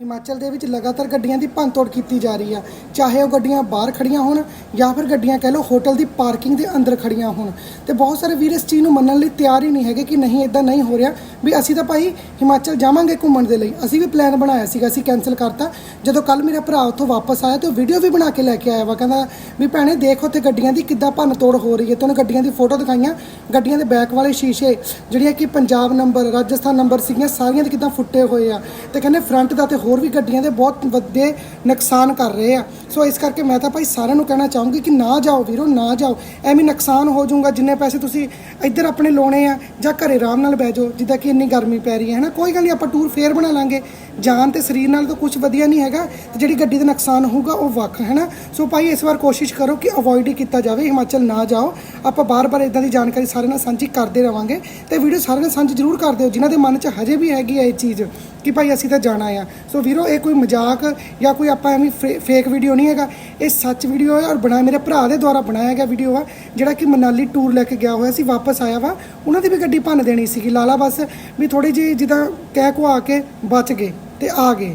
ਹਿਮਾਚਲ ਦੇ ਵਿੱਚ ਲਗਾਤਾਰ ਗੱਡੀਆਂ ਦੀ ਭੰਨਤੋੜ ਕੀਤੀ ਜਾ ਰਹੀ ਆ। ਚਾਹੇ ਉਹ ਗੱਡੀਆਂ ਬਾਹਰ ਖੜੀਆਂ ਹੋਣ ਜਾਂ ਫਿਰ ਗੱਡੀਆਂ ਕਹਿ ਲਓ ਹੋਟਲ ਦੀ ਪਾਰਕਿੰਗ ਦੇ ਅੰਦਰ ਖੜੀਆਂ ਹੋਣ। ਤੇ ਬਹੁਤ ਸਾਰੇ ਵੀਰ ਇਸ ਚੀਜ਼ ਨੂੰ ਮੰਨਣ ਲਈ ਤਿਆਰ ਹੀ ਨਹੀਂ ਹੈਗੇ ਕਿ ਨਹੀਂ ਇਦਾਂ ਨਹੀਂ ਹੋ ਰਿਹਾ। ਵੀ ਅਸੀਂ ਤਾਂ ਭਾਈ ਹਿਮਾਚਲ ਜਾਵਾਂਗੇ ਘੁੰਮਣ ਦੇ ਲਈ। ਅਸੀਂ ਵੀ ਪਲਾਨ ਬਣਾਇਆ ਸੀਗਾ, ਅਸੀਂ ਕੈਨਸਲ ਕਰਤਾ। ਜਦੋਂ ਕੱਲ ਮੇਰਾ ਭਰਾ ਉੱਥੋਂ ਵਾਪਸ ਆਇਆ ਤੇ ਉਹ ਵੀਡੀਓ ਵੀ ਬਣਾ ਕੇ ਲੈ ਕੇ ਆਇਆ ਵਾ, ਕਹਿੰਦਾ ਵੀ ਭੈਣੇ ਦੇਖ ਉੱਥੇ ਗੱਡੀਆਂ ਦੀ ਕਿੱਦਾਂ ਭੰਨ ਤੋੜ ਹੋ ਰਹੀ ਹੈ। ਤੁਹਾਨੂੰ ਗੱਡੀਆਂ ਦੀ ਫੋਟੋ ਦਿਖਾਈਆਂ, ਗੱਡੀਆਂ ਦੇ ਬੈਕ ਵਾਲੇ ਸ਼ੀਸ਼ੇ, ਜਿਹੜੀਆਂ ਕਿ ਪੰਜਾਬ ਨੰਬਰ ਰਾਜਸਥਾਨ ਨੰਬਰ ਸੀਗੀਆਂ, ਸਾਰੀਆਂ ਦੇ ਕਿੱਦਾਂ ਫੁੱਟੇ ਹੋਏ ਆ। ਤੇ ਕਹਿੰਦੇ ਫਰੰਟ ਦਾ ਤੇ ਹੋਰ ਵੀ ਗੱਡੀਆਂ ਦੇ ਬਹੁਤ ਵੱਡੇ ਨੁਕਸਾਨ ਕਰ ਰਹੇ ਆ। ਸੋ ਇਸ ਕਰਕੇ ਮੈਂ ਤਾਂ ਭਾਈ ਸਾਰਿਆਂ ਨੂੰ ਕਹਿਣਾ ਚਾਹੂੰਗੀ ਕਿ ਨਾ ਜਾਓ ਵੀਰੋ, ਨਾ ਜਾਓ। ਐਵੇਂ ਨੁਕਸਾਨ ਹੋ ਜਾਊਗਾ, ਜਿੰਨੇ ਪੈਸੇ ਤੁਸੀਂ ਇੱਧਰ ਆਪਣੇ ਲਾਉਣੇ ਆ ਜਾਂ ਘਰੇ ਆਰਾਮ ਨਾਲ ਬਹਿ ਜਾਓ, ਜਿੱਦਾਂ ਕਿ ਇੰਨੀ ਗਰਮੀ ਪੈ ਰਹੀ ਹੈ, ਹਨਾ? ਕੋਈ ਗੱਲ ਨਹੀਂ, ਆਪਾਂ ਟੂਰ ਫੇਰ ਬਣਾ ਲਾਂਗੇ। ਜਾਨ ਤੇ ਸਰੀਰ ਨਾਲ ਤਾਂ ਕੁਝ ਵਧੀਆ ਨਹੀਂ ਹੈਗਾ, ਤੇ ਜਿਹੜੀ ਗੱਡੀ ਦਾ ਨੁਕਸਾਨ ਹੋਊਗਾ, ਉਹ ਵੱਖ ਹੈ ਨਾ ਸੋ ਭਾਈ, ਇਸ ਵਾਰ ਕੋਸ਼ਿਸ਼ ਕਰੋ ਕਿ ਅਵੋਇਡ ਹੀ ਕੀਤਾ ਜਾਵੇ, ਹਿਮਾਚਲ ਨਾ ਜਾਓ। ਆਪਾਂ ਬਾਰ-ਬਾਰ ਇਦਾਂ ਦੀ ਜਾਣਕਾਰੀ ਸਾਰੇ ਨਾਲ ਸਾਂਝੀ ਕਰਦੇ ਰਵਾਂਗੇ, ਤੇ ਵੀਡੀਓ ਸਾਰੇ ਨਾਲ ਸਾਂਝੀ ਜ਼ਰੂਰ ਕਰ ਦਿਓ, ਜਿਨ੍ਹਾਂ ਦੇ ਮਨ 'ਚ ਹਜੇ ਵੀ ਹੈਗੀ ਹੈ ਇਹ ਚੀਜ਼। ਕਿ ਭਾਈ ਅਸੀਂ ਤਾਂ ਜਾਣਾ ਆ। ਸੋ ਵੀਰੋ, ਇਹ ਕੋਈ ਮਜ਼ਾਕ ਜਾਂ ਕੋਈ ਆਪਾਂ ਐਵੇਂ ਫੇਕ ਵੀਡੀਓ ਨਹੀਂ ਹੈਗਾ। ਇਹ ਸੱਚ ਵੀਡੀਓ ਹੈ ਔਰ ਬਣਾ, ਮੇਰੇ ਭਰਾ ਦੇ ਦੁਆਰਾ ਬਣਾਇਆ ਗਿਆ ਵੀਡੀਓ ਆ, ਜਿਹੜਾ ਕਿ ਮਨਾਲੀ ਟੂਰ ਲੈ ਕੇ ਗਿਆ ਹੋਇਆ ਸੀ, ਵਾਪਸ ਆਇਆ ਵਾ। ਉਹਨਾਂ ਦੀ ਵੀ ਗੱਡੀ ਭੰਨ ਦੇਣੀ ਸੀਗੀ। ਲਾਲਾ ਬਸ ਵੀ ਥੋੜੀ ਜਿਹੀ ਜਿੱਦਾਂ ਕਹਿ ਕੋ ਆ ਕੇ ਬਚ ਗਏ ਤੇ ਆ ਗਏ।